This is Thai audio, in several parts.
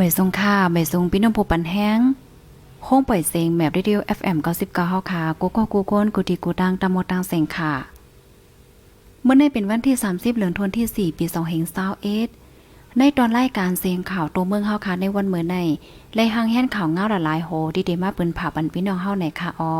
ไม่ทรงค่าไม่ทรงพี่น้องผู้ปันแห้งโค้งปล่อยเสียงแมบเรดิโอ FM 99เฮาค่ะกูก็กูโกนกูดีกูดังตามโมตังเสียงค่ะ เมื่อในเป็นวันที่ 30เหลือนทวนที่ 4 ปี2521ในตอนรายการเสียงข่าวตัวเมืองเฮาค่ะในวันเมื่อในเลยหางแห่นข่าวเงาละลายโหดีเดมาปืนผ่าปันพี่น้องเฮาในค่ะออ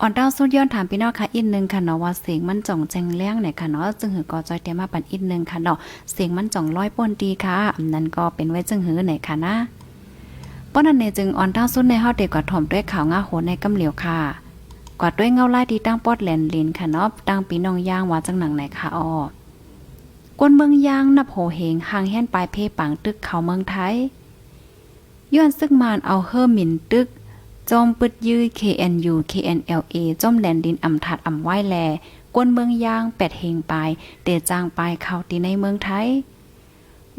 อ่อนดาวสุดย้อนถามพี่น้องค่ะอีกนึงค่ะเนาะว่าเสียงมันจ่องแจงแล้งเนี่ยค่ะเนาะจึงหือก็จอยเตรียมมาปันอีกนึงค่ะเนาะเสียงมันจ่องร้อยป่นดีค่ะอันนั้นก็เป็นไว้จึงหือไหนค่ะนะป้อนนั้นเนี่ยจึงอ่อนดาวสุดในเฮาเด็กกว่าถ่อมด้วยข่าวงาโหในกำเหลียวค่ะกว่าด้วยเงาไล่ที่ตั้งปอดแหลนลินค่ะเนาะตั้งปีน้องย่างว่าจังหนังไหนค่ะอ้อกวนเมืองย่างนับโหเหงห่างแห่นปลายเพปังตึกเขาเมืองไทยย้อนซึกมานเอาเฮอหมินตึก จอมปึดยื้อ KNU KNLA จอมแลนดินอำทัดอำไว้แล กวนเมืองย่างแปดเฮงปลายเตจางปลายเข้าตีในเมืองไทย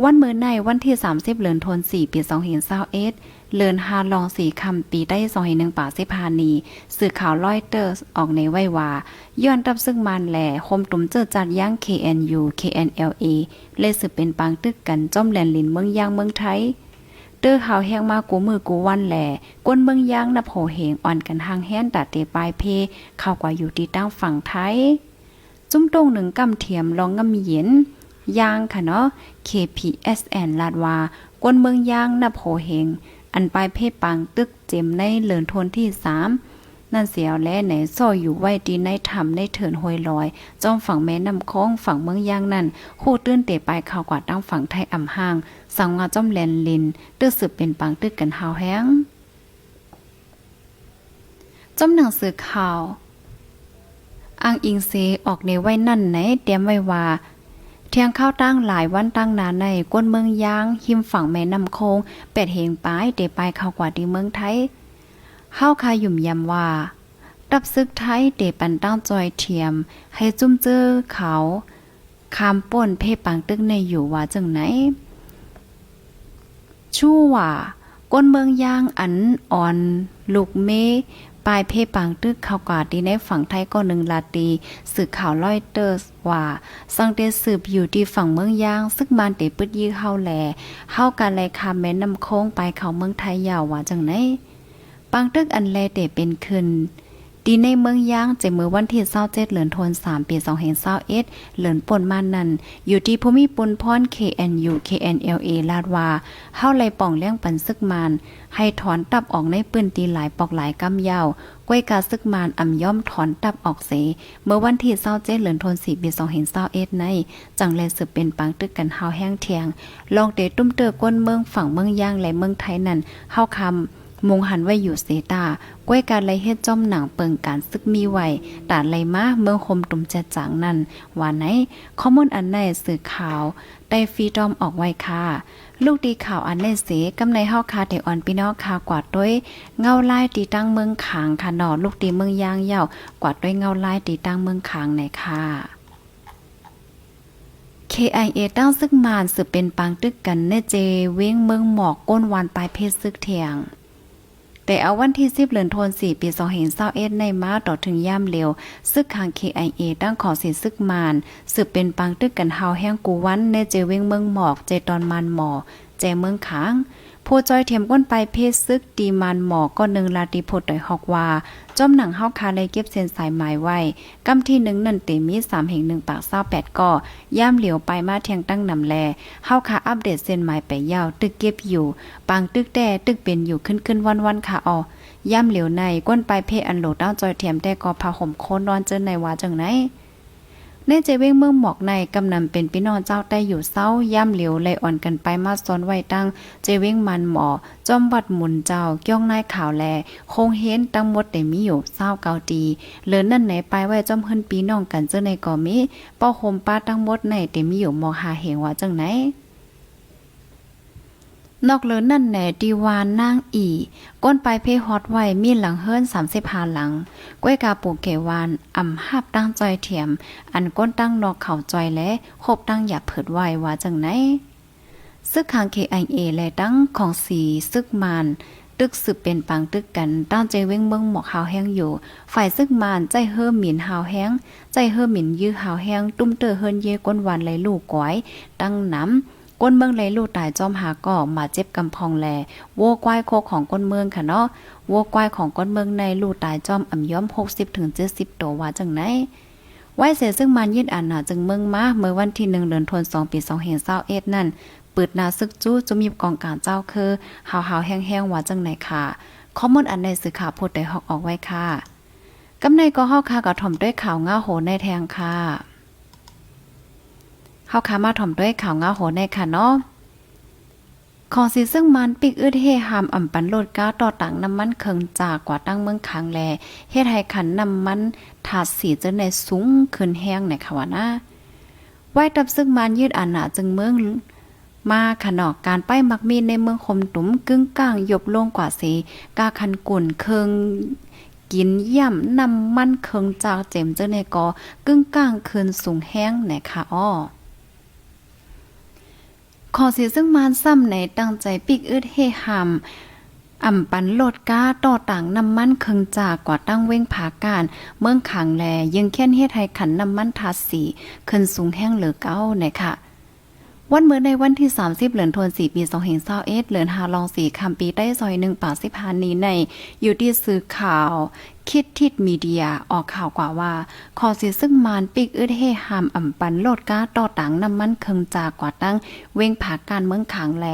วันเมื่อในวันที่ 30เดือนธันวาคมปี2521เลือนฮาลองสีคำปีได้2 1 1ป่าสิพานี สื่อข่าวลอยเตอร์ออกในไว้ว่าย้อนรับซึ่งมันแหล่คมตุ่มเจอจัดย่าง KNU KNLA เลยสืบเป็นปางตึกกันจ้อมแลนลินเมืองย่างเมืองไทย ตอร์ข่าวแห้งมากูมือกูวันแหล่กวนเมืองย่างนับโหเหงอ่อนกันทางแห้นตัดเตปลายเพเข้ากว่าอยู่ที่ตั้งฝั่งไทย จุ้มตรงหนึ่งกำเทียมลองงำเย็นย่างค่ะเนาะ KPSN ลาดว่ากวนเมืองย่างนับโหเหงอันปลายเพปังตึกเจมในเหลินทนที่สาม นั่นเสียวและไหนซ่ออยู่ไว้ดีในถ้ำในเถินห้วยลอยจ้อมฝั่งแม่น้ำคองฝั่งเมืองย่างนั่นคู่ตื้นเตะปลายข่าวกว่าตั้งฝั่งไทยอ่ำห้าง สังงาจ้อมแลนลินตึกสืบเป็นปังตึกกันหาวแห้งจ้อมหนังสือข่าวอ้างอิงเซออกในไว้นั่นไหนเตรียมไว้ว่าเที่ยงข้าวตั้งหลายวันตั้งนานในก้นเมืองยางหิมฝั่งแม่น้ำโคงเป็ดเหงปายเดไปเข้ากว่าที่เมืองไทย เฮาคายุ่มยำว่าตับซึกไทยเดปันตั้งจอยเทียม ให้จุ้มเจอเขาคามป่นเพปังตึกในอยู่ว่าจังไหน ชู่ว่าก้นเมืองยางอันอ่อน ลูกเมปลายเพปังตึกข่าวกาดีในฝั่งไทยก็หนึ่งลาตีสื่อข่าวลอยเตอร์ว่าสังเตสืบอยู่ที่ฝั่งเมืองยาง ซึ่งมันเตปึดยี่เข้าแหลเข้ากันเลยคาแม่น้ำโค้งไปเขาเมืองไทยยาวว่าจังไหน ปังตึกอันแลเตเป็นขึ้นดีในเมืองย่างเจมือวันที่27เหลือนทน3ปี2521เหลือนป่นมานั่น อยู่ที่ภูมิปุนพร KNU KNLA ลาดว่าเฮาไลป่องเลี้ยงปันซึกมาน ให้ถอนตับออกในปืนตีหลายปอกหลายกำยาวก้วยกาซึกมานอ่ำย่อมถอนตับออกเส เมื่อวันที่27เหลือนทน4ปี2521ใน จังแลสืบเป็นปังตึกกันเฮาแห้งเทียง ลองเตตุ้มเตอก้นเมืองฝั่งเมืองย่างและเมืองไทยนั่นเฮาคำ มุงหันไว้อยู่เสตาก้วยการไลเฮ็ดจ้อมหนังเปิงการซึกมีไว้ตาไลมาเมืองคมตุ่มจะจางนั่นว่าไหนข้อมูลอันในสื่อข่าวได้ฟรีดอมออกไว้ค่ะ ลูกดีข่าวอันในเสกำในเฮาคาเดออนพี่น้องคากวาดด้วยเงาลายตีตั้งเมืองขางค่ะหนอลูกดีเมืองยางเย่ากวาดด้วยเงาลายตีตั้งเมืองขางในค่ะ KIA ตั้งซึกมานสืบเป็นปางตึกกันในเจเว้งเมืองหมอกก้นวันปลายเพศซึกเทียง แต่เอาวันที่10เดือนธันวาคมปี2021ในมาต่อถึงย่ามเร็วซึกขาง KIA ตั้งขอสิซึกมานสืบเป็นปังตึกกันเฮาแห้งกูวันในเจเว้งเมืองหมอกเจตอนมันหมอเจเมืองขาง ผู้จอยเทียมก้นไปเพศซึกตีมันหมอก็หนึ่งลาติพดต่อยฮอกว่าจอมหนังเฮาคาเลยเก็บเส้นสายหมายไว้กำที่หนึ่งนั่นเตมีสามแห่งหนึ่งปากเศร้าแปดก็ย่ามเหลียวไปมาเทียงตั้งนำแลเฮาคาอัปเดตเส้นหมายไปยาวตึกเก็บอยู่ปางตึกแด่ตึกเป็นอยู่ขึ้นขึ้นวันวันค่ะออย่ำเหลียวในก้นไปเพศอันโหลดด้าจอยเทียมแต่ก็พาห่มโคนนอนเจอในว่าจังไหน เนเจเว้งเมืองหมอกในกำนำเป็นพี่น้องเจ้าได้อยู่เศร้าย่ำเหลียวไหลอ่อนกันไปมาซ้อนไว้ตั้งเจเว้งมันหมอจอมวัดหมุนเจ้าเกี้ยงนายข่าวแลคงเห็นตั้งหมดแต่มีอยู่เศร้าเกาตีเหลือนั่นไหนไปไว้จอมเฮินปีน้องกันเจ้าในก่อมีป้อโฮมป้าตั้งหมดในแต่มีอยู่มอหาเหงว่าจังไหน นอกเหลือนั่นแหน่ดีวานนางอีก้นไปเพฮอดไว้มีหลังเฮิรน35หลังก้วยกาปูเกวานอ่ำหับตั้งจอยเถียม อันก้นตั้งนอกเข่าจอยและคบตั้งอย่าเผิดไว้ว่าจังไหนซึกคาง KIA และตั้งของสีซึกมานตึกสืบเป็นปังตึกกันตั้งใจเว้งเมืองหมอกหาวแห้งอยู่ ฝ่ายซึกมานใจเฮิ่มหมินหาวแห้ง ใจเฮิ่มหมินยื้อหาวแห้ง ตุ้มเตอเฮิรนเยก้นหวานไหลลูกก้อย ตั้งน้ำ ก้นเมืองไหลลู่ตายจอมหาก่อมาเจ็บกำพองแลวัวควายโคของก้นเมืองค่ะเนาะวัวควายของก้นเมืองในลู่ตายจอมอ่ำย้อม 60ถึง70ตัวว่าจังไหนไว้เสียซึ่งมันยืดอ่านหนาจึงเมืองมาเมื่อวันที่หนึ่งเดือนธันวาคมปีสองเห็นเศร้าเอ็ดนั่นเปิดนาซึกจู้จะมีกองการเจ้าคือหาวหาวแห้งๆว่าจังไหนค่ะข้อมูลอันในสื่อข่าวพูดได้ฮอกออกไว้ค่ะกำในก็เฮาค่ะก็ถ่อมด้วยข่าวง้าโหในแทงค่ะ เฮาค่ะมาถ่อมด้วยข่าวง้าโหในค่ะเนาะของสีซึ่งมันปิกอึดเฮหามอ่ำปันโลดก้าต่อตังน้ำมันเคิงจากกว่าตั้งเมืองคางแลเฮ็ดให้ขันน้ำมันถาดสีจนในสูงขึ้นแห้งในค่ะว่านะไว้ตับซึ่งมันยืดอานาจึงเมืองมาขนอกการป้ายมักมีในเมืองคมตุ้มกึ่งกลางยบลงกว่าสีกาคันกุ่นเคิงกินย่ำน้ำมันเคิงจากเจมเจอในกอกึ่งกลางคืนสูงแห้งในค่ะอ้อ ขอเสียซึ่งมานซ้ำในตั้งใจปิกอึดเฮหามอ่ำปันโลดก้าต่อต่างน้ำมันเคิงจากกว่าตั้งเว้งผาการ เมืองขังแลยังแค่นเฮ็ดให้ขันน้ำมันทาสีขึ้นสูงแห้งเหลือเก้าเนี่ยค่ะ วันเมื่อในวันที่ 30เหลือนทวน4ปี2021เหลือนหาลองสีคำปีได้ซอยหนึ่งป่าสิพานี้ใน อยู่ที่สื่อข่าว คิดทิดมีเดียออกข่าวกว่าว่าขอสิซึ่งมานปิกอึดเฮหามอ่ำปันโลดก้าต่อต่างน้ำมันเคิงจากกว่าตั้ง เว้งผาการเมืองขังแล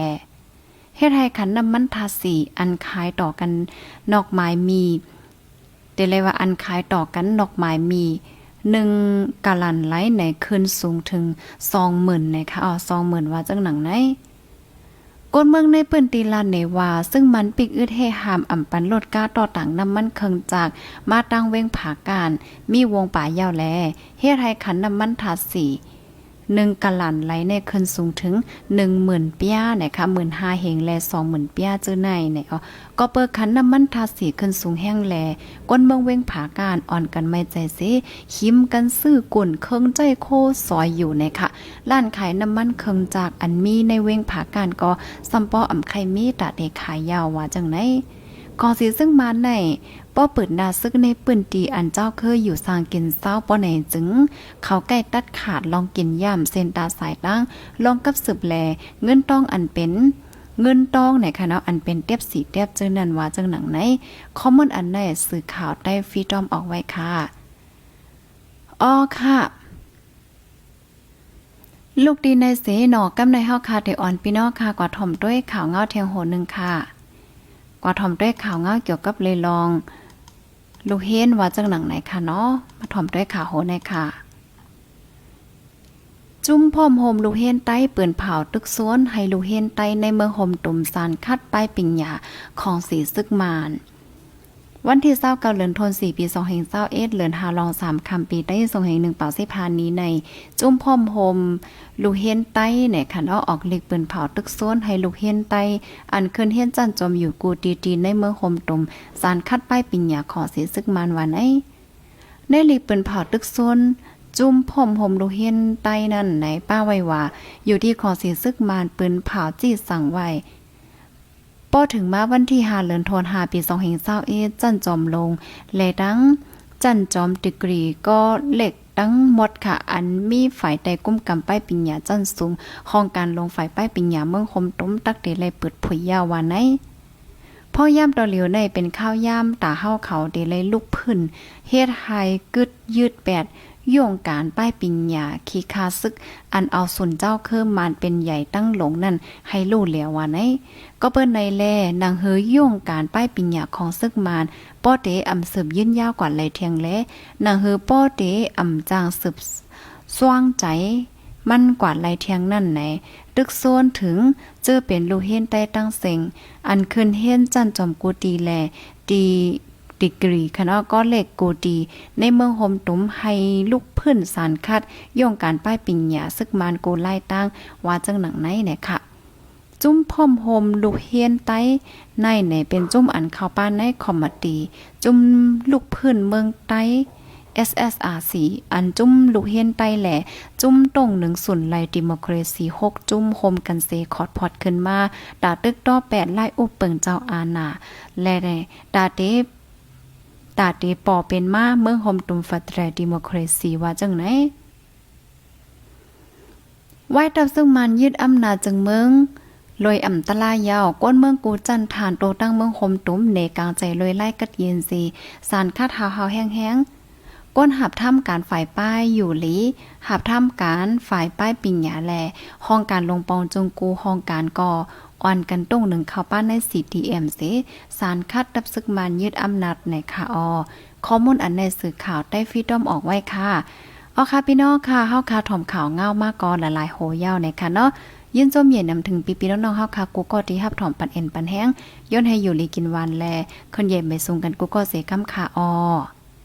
เฮ็ดให้ขันน้ำมันทาสีอันคายต่อกันนอกไม้มีเดเลยว่าอันคายต่อกันนอกไม้มี หนึ่งกะลันไหลในคืนสูงถึงสองหมื่นนะคะอ๋อสองหมื่นว่าจังหนังไหนก้นเมืองในปืนตีลานเนว่าซึ่งมันปิกอึดเฮหามอ่ำปันโลดก้าต่อต่างน้ำมันเคิงจาก มาตั้งเว้งผาการ มีวงป่ายาวแลเฮไทยขันน้ำมันทาสี หนึ่งกะหลันไหลในขึ้นสูงถึงหนึ่งหมื่นปียนะคะหมื่นห้าเฮงแลสองหมื่นปียาเจอในเนี่ยอ๋อก็เปิดขันน้ำมันทาสีขึ้นสูงแห้งแลก้นเมืองเว้งผาการอ่อนกันไม่ใจเสหิมกันซื้อกุ่นเคิงใจโคซอยอยู่นะคะร้านขายน้ำมันเคิงจากอันมีในเว้งผาการก็ซัมปออ่ำไข่มีตะเดขายยาวว่าจังไหน กอสีซึ่งมาในป้อเปิดดาซึกในปืนตีอันเจ้าเคยอยู่สางกินเศร้าป้อไหนจึง เขาใกล้ตัดขาดลองกินย่ำเส้นตาสายตั้งลองกับสืบแล เงินต้องอันเป็นเงินต้องในคณะอันเป็นเตียบสีเตียบจึงนันว่าจังหนังไหนคอมมอนอันในสื่อข่าวได้ฟีดอมออกไว้ค่ะอ๋อค่ะ ลูกดีในเสหนอกำในเฮาคาเดออนพี่น้องค่ะกว่าถ่อมด้วยข่าวเงาเทียงโหนึงค่ะ กว่าถ่อมด้วยข่าวเงาเกี่ยวกับเลยลอง ลูกเฮนว่าจังหนังไหนค่ะเนาะมาถ่อมด้วยข่าวโหในค่ะ จุ้มพร้อมโฮมลูกเฮนใต้เปื่นเผาตึกซ้วนให้ลูกเฮนใต้ในเมืองโฮมตุ่มซานคัดป้ายปิงหยาของสีซึกมาน วันที่เศร้าเกาเลือนทนสี่ปีสองแห่งเศร้าเอ็ดเลือนหาลองสามคำปีได้ทรงแห่งหนึ่งเป่าสิพานนี้ใน จุ้มพร้อมโฮมลูกเฮนใต้เนี่ยค่ะเนาะอออกเล็กปืนเผาตึกซ้นให้ลูกเฮนใต้อันขึ้นเฮนจันจอมอยู่กูตีตีในเมืองโฮมตุ่มสารคัดป้ายปิงหยาขอเสียซึกมานวันไอ้ในหลีกปืนเผาตึกซ้นจุ่มผมหมลูเฮียนใต้นั่นไหนป้าไว้ว่า อยู่ที่ขอเสียซึกมานปืนเผาจี้สั่งไว้ ป้อถึงมาวันที่หาเลือนทนหาปีสองเฮงเศร้าเอจันจอมลง และดังจันจอมดีกรีก็เหล็กดังหมดค่ะ อันมีฝ่ายใดกุ้มกำป้ายปิญญาจันสูงของการลงฝ่ายป้ายปิญญาเมืองคมต้มตักเดลัยเปิดผุยยาววานไนพ่อย่ำตอเหลียวในเป็นข้าวย่ำตาเฮาเขาเดเลยลุกพื้นเฮ็ดไฮกึดยืดแปด โย่งการป้ายปิญญาขีคาซึก อันเอาสุนเจ้าเคิมมานเป็นใหญ่ตั้งหลงนั่นให้ลู่เหลียวว่าไหนก็เปิ้นในแลนางเฮยโย่งการป้ายปิญญาของซึกมานป้อเตอำสืบยื่นยาวกว่าไหลเทียงแลนางเฮอป้อเตอำจางสืบสว่างใจมันกว่าไหลเทียงนั่นไหนตึกโซนถึงเจอเป็นลูเฮนใต้ตั้งเซ็งอันคืนเฮนจันจอมกูตีแลดี ดีกรีคณะก็เล็กกูดี ในเมืองโฮมตุ้มให้ลูกพื้นสารคัดย่องการป้ายปิญญาซึกมานกูไล่ตั้งว่าจังหนังไหนเนี่ยค่ะ จุ้มพ่อมโฮมลูกเฮียนไต้ในไหนเป็นจุ้มอันเข้าป้านในคอมมตดีจุ้มลูกพื้นเมืองไต้ SSRC อันจุ้มลูกเฮียนไต้แหล่จุ้มตรงหนึ่งส่วนไลดิโมครซีหกจุ้มโฮมกันเซคอร์ดพอดขึ้นมา ดาตึกต่อแปดไล่อุปเปิงเจ้าอาณาและได้ดาเต ตาเตปอเป็นมาเมืองโฮมตุมฟัตแรดิโมครซีว่าจังไหนไว้ตับซึ่งมันยึดอำนาจจึงเมืองลอยอ่ำตะลายาวก้นเมืองกูจันทานโตตั้งเมืองคมตุ้มเนกลางใจลอยไล่กัดเย็นสีสารคาดหาวหาแห้งๆก้นหับถ้ำการฝ่ายป้ายอยู่หลีหับถ้ำการฝ่ายป้ายปิงหยาแลห้องการลงปองจงกูห้องการก่อ อ่อนกันต้งหนึ่งเข้าป้านใน CTM สิสารคัดดับซึกมันยึดอำนาจในค่ะออข้อมูลอันในสื่อข่าวได้ฟีดอมออกไว้ค่ะเอาค่ะพี่น้องค่ะเฮาค่ะถ่อมข่าวเงามากก่อนหลายๆโหยาวในค่ะเนาะยินจมเย็นนำถึงปีๆน้องๆเฮาค่ะกูก็ที่ฮับถ่อมปันเอ็นปันแห้งย้อนให้อยู่ลีกินวันแลคนเย็นไปส่งกันกูก็เสกำค่ะออ